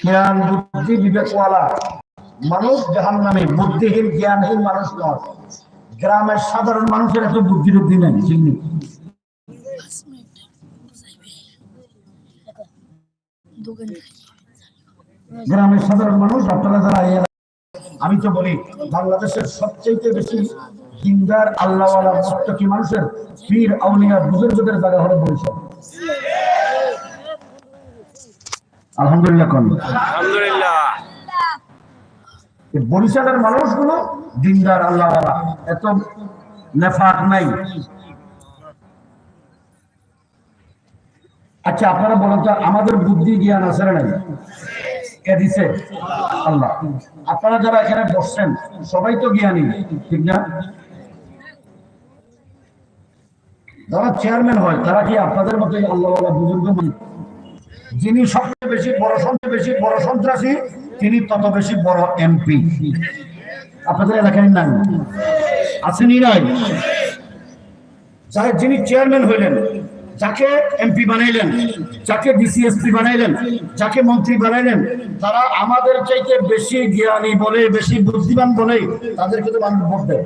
জ্ঞান, বুদ্ধি বিবেকওয়ালা। মানুষ জাহান নামে বুদ্ধিহীন, জ্ঞানহীন মানুষ নয়। গ্রামের সাধারণ মানুষের এত বুদ্ধি টুদ্ধি নেই গ্রামের সাধারণ মানুষ, আপনারা যারা আমি তো বলি, বাংলাদেশের সবচেয়ে বেশি দিনদার, আল্লাহওয়ালা মুত্তাকি মানুষের পীর, আউলিয়া, বুজুর্গদের জায়গা হলো বরিশাল। আলহামদুলিল্লাহ কোন আলহামদুলিল্লাহ। বরিশালের মানুষগুলো দিনদার আল্লাহওয়ালা এত নেফাক নাই। আচ্ছা আপনারা বলেন তো আমাদের বুদ্ধি জ্ঞান আছে না কে দিছে? আল্লাহ। আপনারা যারা এখানে বসছেন সবাই তো জ্ঞানী ঠিক না? যারা চেয়ারম্যান হয় তারা কি আপনাদের মতোই আল্লাহওয়ালা বুজুর্গ মানুষ? যিনি সবচেয়ে বেশি বড় সবচেয়ে বেশি বড় সন্ত্রাসী, তিনি তত বেশি বড় এমপি। আপনাদের এলাকায় নাই? আসেনি নাই? যারা যিনি চেয়ারম্যান হইলেন, যাকে এমপি বানাইলেন, যাকে ডিসিএসপি বানাইলেন, যাকে মন্ত্রী বানাইলেন, তারা আমাদের চাইতে বেশি জ্ঞানী বলে, বেশি বুদ্ধিমান বলে, তাদেরকে তো মানুষ ভোট দেয়।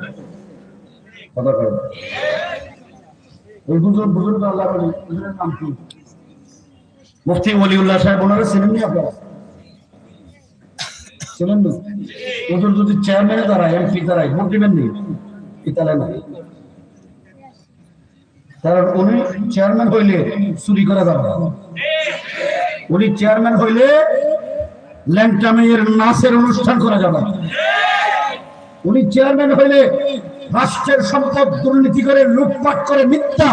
কথা কয়। ওই বুজুর্গ বুজুর্গ আল্লাহ নাম কি? মুফতি ওলিউল্লাহ সাহেব, ওনারা ছিলেন নি আপনারা? ছিলেন না ওদের যদি চেয়ারম্যানে দাঁড়ায় এমপি দাঁড়ায়, ভোট দিবেন নি? ইতালে না কারণ উনি চেয়ারম্যান হইলে চুরি করা উনি চেয়ারম্যান হইলে নাচের অনুষ্ঠান করা যাবে উনি চেয়ারম্যান হইলে রাষ্ট্রের সম্পদ দুর্নীতি করে লুটপাট করে মিথ্যা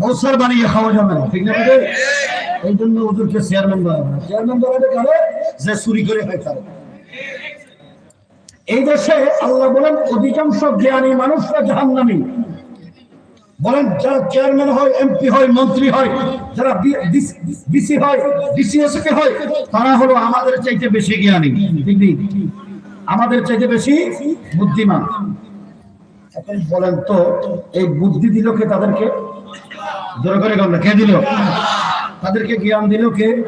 বসার বানিয়ে খাওয়া যাবে না। ঠিক না? এই জন্য ওদেরকে চেয়ারম্যান বানাবে না। চেয়ারম্যান কারে? যে চুরি করে হয় তারা। এই দেশে আল্লাহ বলেন, অধিকাংশ জ্ঞানী মানুষরা জাহান্নামী। বলেন, যারা চেয়ারম্যান হয় এমপি হয়, মন্ত্রী হয়, যারা হয় হয়, তারা হলো আমাদের চাইতে বেশি জ্ঞানী। আমাদের চাইতে বেশি বুদ্ধিমান। বলেন তো, এই বুদ্ধি দিল কে তাদেরকে? জোরে করে গেল কে দিল? তাদেরকে জ্ঞান দিল কে?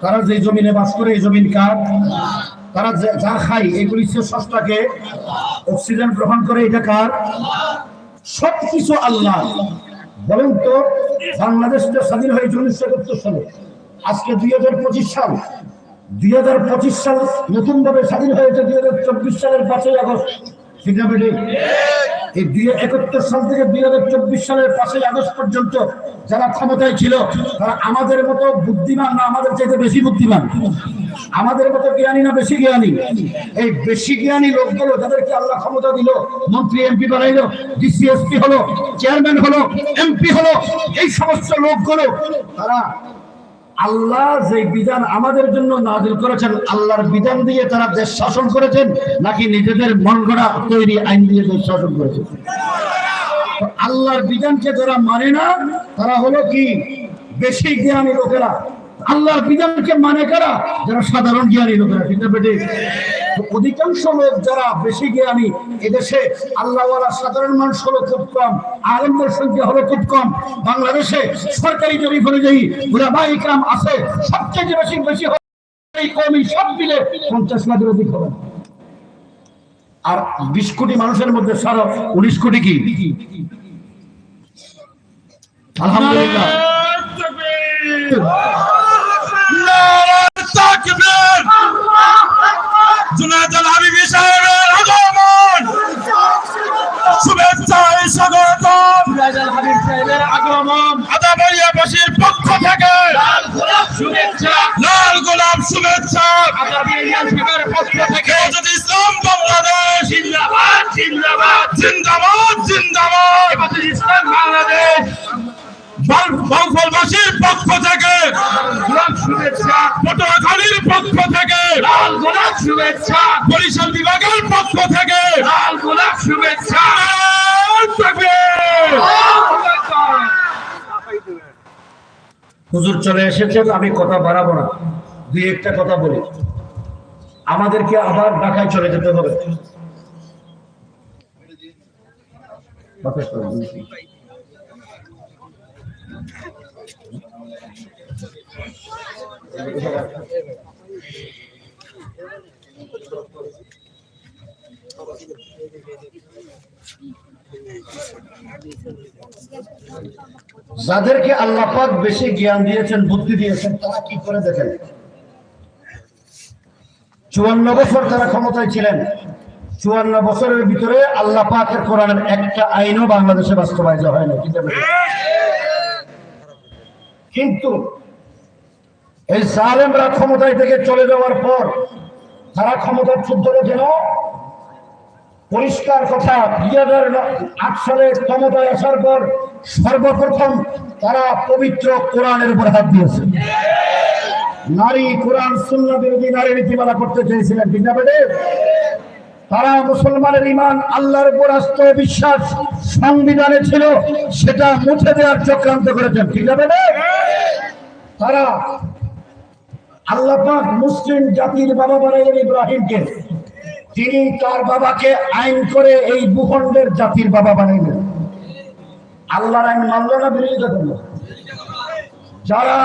তারা যে জমিনে বাস করে, এই জমিন কার? তারা যে- খায় এগুলি সস্তাকে অক্সিজেন গ্রহণ করে, এটা কার? সবকিছু আল্লাহ। বলেন তো, বাংলাদেশ তো স্বাধীন হয়েছে উনিশশো একাত্তর সালে। আজকে দুই হাজার পঁচিশ সাল। দুই হাজার পঁচিশ সাল নতুন ভাবে স্বাধীন হয়েছে দুই হাজার চব্বিশ সালের পাঁচই আগস্ট। ঠিক এই দুই একাত্তর সাল থেকে দুই হাজার চব্বিশ সালের পাঁচই আগস্ট পর্যন্ত যারা ক্ষমতায় ছিল, তারা আমাদের মতো বুদ্ধিমান না, আমাদের চাইতে বেশি বুদ্ধিমান? আমাদের মতো জ্ঞানী না, বেশি জ্ঞানী? এই বেশি জ্ঞানী লোকগুলো যাদেরকে আল্লাহ ক্ষমতা দিল, মন্ত্রী, এমপি বানাইলো ডিসিএসপি হলো, চেয়ারম্যান হলো, এমপি হলো, এই সমস্ত লোকগুলো, তারা আল্লাহ যে বিধান আমাদের জন্য নাজিল করেছেন, আল্লাহর বিধান দিয়ে তারা দেশ শাসন করেছেন, নাকি নিজেদের মন গড়া তৈরি আইন দিয়ে দেশ শাসন করেছেন? আল্লাহর বিধানকে যারা মানে না, তারা হলো কি? বেশি জ্ঞানী লোকেরা। আল্লাহর বিধানকে মানে কারা? যারা সাধারণ জ্ঞানী লোকেরা, ঠিক না বেটে? অধিকাংশ লোক যারা বেশি জ্ঞানী, এদেশে আল্লাহওয়ালা সাধারণ মানুষ হলো খুব কম, আলমদের সংখ্যা হলো খুব কম। বাংলাদেশে সরকারি জরিপ অনুযায়ী উলামা ইকরাম আছে, সবচেয়ে বেশি বেশি এই কমই সব মিলে পঞ্চাশ লাখের অধিক হবে। আর বিশ কোটি মানুষের মধ্যে সারা উনিশ কোটি কি? আলহামদুলিল্লাহ। তাকবীর জুনায়দ হাবিবি সাহেবের আগমন। শুভেচ্ছায় স্বাগতম। রাজাল হাবিব সাহেবের আগমন। আদাবাড়িয়াবাসীর পক্ষ থেকে। লাল গোলাপ শুভেচ্ছা। লাল গোলাপ শুভেচ্ছা। ইউনিয়ন শাখার পক্ষ থেকে। হেফাজত ইসলাম বাংলাদেশ। জিন্দাবাদ জিন্দাবাদ। জিন্দাবাদ জিন্দাবাদ। ইসলাম বাংলাদেশ। শুভেচ্ছা। পটুয়াখালীর পক্ষ থেকে। লাল গোলাপ শুভেচ্ছা। বরিশাল বিভাগের পক্ষ থেকে। লাল গোলাপ শুভেচ্ছা। হুজুর চলে এসেছেন আমি কথা বাড়াবো না। দুই একটা কথা বলি। আমাদেরকে আবার ঢাকায় চলে যেতে হবে বাতাস করো, দুই মিনিট। যাদেরকে আল্লাহ পাক বেশি জ্ঞান দিয়েছেন, বুদ্ধি দিয়েছেন, তারা কি করে দেখেন? চুয়ান্ন বছর তারা ক্ষমতায় ছিলেন। চুয়ান্ন বছরের ভিতরে আল্লাহ পাকের কোরআনের একটা আইনও বাংলাদেশে বাস্তবায়িত হয় না? কিন্তু এই জালেমরা ক্ষমতায় থেকে চলে যাওয়ার পর তারা ক্ষমতার যুদ্ধ কেন পরিষ্কার কথা দুই হাজার আট সালে ক্ষমতায় আসার পর সর্বপ্রথম তারা পবিত্র কোরআনের উপর হাত দিয়েছে। নারী কোরআন শূন্য বিরোধী নারী নীতিমালা করতে চেয়েছিলেন, ঠিক তারা মুসলমানের ইমান আল্লাহর উপর আস্থা বিশ্বাস, সংবিধানে ছিল, সেটা মুছে দেওয়ার চক্রান্ত করেছেন। ঠিক বেড়ে তারা আল্লাহ পাক মুসলিম জাতির বাবা বানাইলেন ইব্রাহিমকে। তিনি তার বাবাকে আইন করে এই ভূখণ্ডের জাতির বাবা বানাইলেন। আল্লাহর আইন মানল না, বিরোধিতা করল? যারা